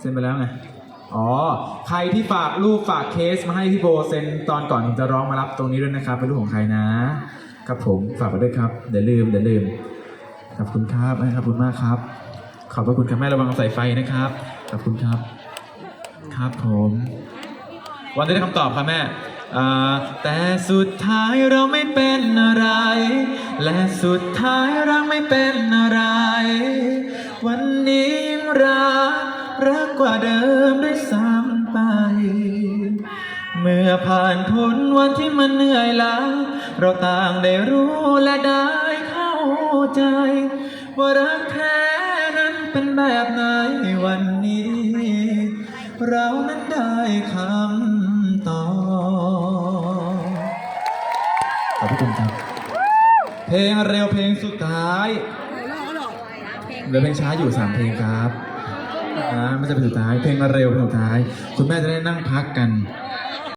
เซ็นไปแล้วไง อ๋อ ใครที่ฝากรูปฝากเคสมาให้พี่โบเซ็นตอนก่อนผมจะร้องมารับตรงนี้ด้วยนะครับ เป็นรูปของใครนะ ครับผมฝากไปด้วยครับเดี๋ยวลืมเดี๋ยวลืม ขอบคุณครับขอบคุณมากครับ ขอบพระคุณครับแม่ระวังสายไฟนะครับ ขอบคุณครับ ครับผม วันนี้ได้คำตอบครับแม่แต่สุดท้ายเราไม่เป็นอะไร และสุดท้ายเราไม่เป็นอะไรวัน รักกว่าเดิมด้วยซ้ำไป เมื่อผ่านพ้นวันที่มันเหนื่อยล้าเราต่างได้รู้และได้เข้าใจ ว่ารักแท้นั้นเป็นแบบไหนวันนี้ เรานั้นได้คำตอบขอบคุณครับเพลงเร็วเพลงสุดท้ายเหลือเพลงช้าอยู่สามเพลงครับ อ่าไม่ใช่เป็นสุดท้ายเพลงเร็วเพลงสุดท้าย คุณแม่จะได้นั่งพักกัน